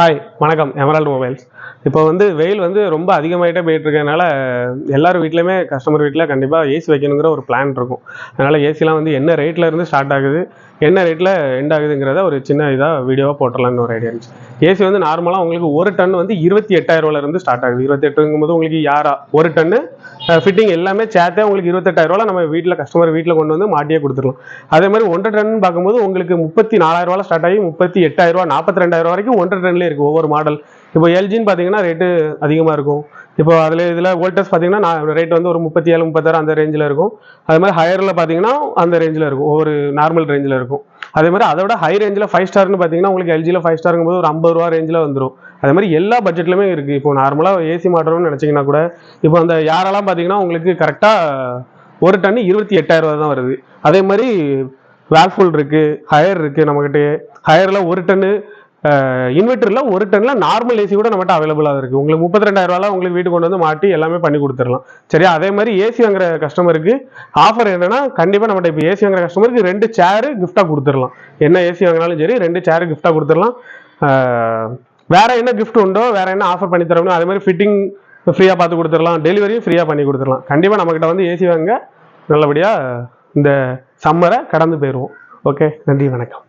Hi வணக்கம் Emerald mobiles இப்போ வந்து வெயில் வந்து ரொம்ப அதிகமாகிட்டே போயிட்டு இருக்கறனால எல்லாரும் வீட்லையுமே கஸ்டமர் வீட்டில் கண்டிப்பாக ஏசி வைக்கணுங்கிற ஒரு பிளான் இருக்கும். அதனால் ஏசிலாம் வந்து என்ன ரேட்டில் இருந்து ஸ்டார்ட் ஆகுது என்ன ரேட்டில் எண்ட் ஆகுதுங்கிறத ஒரு சின்ன இதாக வீடியோவாக போட்டுடலாம்னு ஒரு ஐடியா இருந்துச்சு. ஏசி வந்து நார்மலாக உங்களுக்கு ஒரு டன் வந்து இருபத்தி எட்டாயிரரூவால இருந்து ஸ்டார்ட் ஆகுது. இருபத்தெட்டுங்கும் போது உங்களுக்கு யாரா ஒரு டன்னு ஃபிட்டிங் எல்லாமே சேர்த்தே உங்களுக்கு இருபத்தெட்டாயிரரூவா நம்ம வீட்டில் கஸ்டமர் வீட்டில் கொண்டு வந்து மாட்டியே கொடுத்துருவோம் அதே மாதிரி ஒன்றரை டன் பார்க்கும்போது உங்களுக்கு முப்பத்தி நாலாயிரரூவா ஸ்டார்ட் ஆகி முப்பத்தி எட்டாயிரரூவா நாற்பத்தி ரெண்டாயிரம் வரைக்கும் ஒன்றரை டன்லேயே இருக்குது ஒவ்வொரு மாடல் இப்போ எல்ஜின்னு பார்த்தீங்கன்னா ரேட்டு அதிகமாக இருக்கும். இப்போ அதில் இதில் வோல்டேஜ் பார்த்தீங்கன்னா நான் ரேட் வந்து ஒரு முப்பத்தி ஏழு முப்பத்தாறு அந்த ரேஞ்சில் இருக்கும். அதே மாதிரி ஹையரில் பார்த்தீங்கன்னா அந்த ரேஞ்சில் இருக்கும். ஒவ்வொரு நார்மல் ரேஞ்சில் இருக்கும். அதே மாதிரி அதோட ஹை ரேஞ்சில் ஃபைவ் ஸ்டார்னு பார்த்தீங்கன்னா உங்களுக்கு எல்ஜியில் ஃபைவ் ஸ்டாருங்கும் போது ஒரு ஐம்பது ரூபா ரேஞ்சில் வந்துடும் அதே மாதிரி எல்லா பட்ஜெட்லையுமே இருக்குது இப்போ நார்மலாக ஏசி மாட்டணும்னு நினச்சிங்கன்னா கூட இப்போ அந்த யாரெல்லாம் பார்த்தீங்கன்னா உங்களுக்கு கரெக்டாக ஒரு டன்னு இருபத்தி எட்டாயிரம் ரூபா தான் வருது. அதே மாதிரி வேர்ஃபுல் இருக்குது ஹையர் இருக்குது நம்மக்கிட்டே ஹையரில் ஒரு டன்னு இன்வெர்டரில் ஒரு டன்னில் நார்மல் ஏசி கூட நம்மகிட்ட அவைலபிளாக இருக்குது உங்களுக்கு முப்பத்தி ரெண்டாயிரரூவால உங்களுக்கு வீட்டுக்கு கொண்டு வந்து மாட்டி எல்லாமே பண்ணி கொடுத்துடலாம். சரியா? அதே மாதிரி ஏசி வாங்குற கஸ்டமருக்கு ஆஃபர் என்னன்னா கண்டிப்பாக நம்மகிட்ட இப்போ ஏசி வாங்குற கஸ்டமருக்கு ரெண்டு சேரு கிஃப்டாக கொடுத்துடலாம். என்ன ஏசி வாங்கினாலும் சரி ரெண்டு சேரு கிஃப்டாக கொடுத்துடலாம். ஆஹ் வேற என்ன கிஃப்ட் உண்டோ வேற என்ன ஆஃபர் பண்ணி தரோம்னோ அதே மாதிரி ஃபிட்டிங் ஃப்ரீயாக பார்த்து கொடுத்துடலாம். டெலிவரியும் ஃப்ரீயாக பண்ணி கொடுத்துடலாம். கண்டிப்பாக நம்மக்கிட்ட வந்து ஏசி வாங்க நல்லபடியாக இந்த சம்மரை கடந்து போயிடுவோம் ஓகே நன்றி வணக்கம்.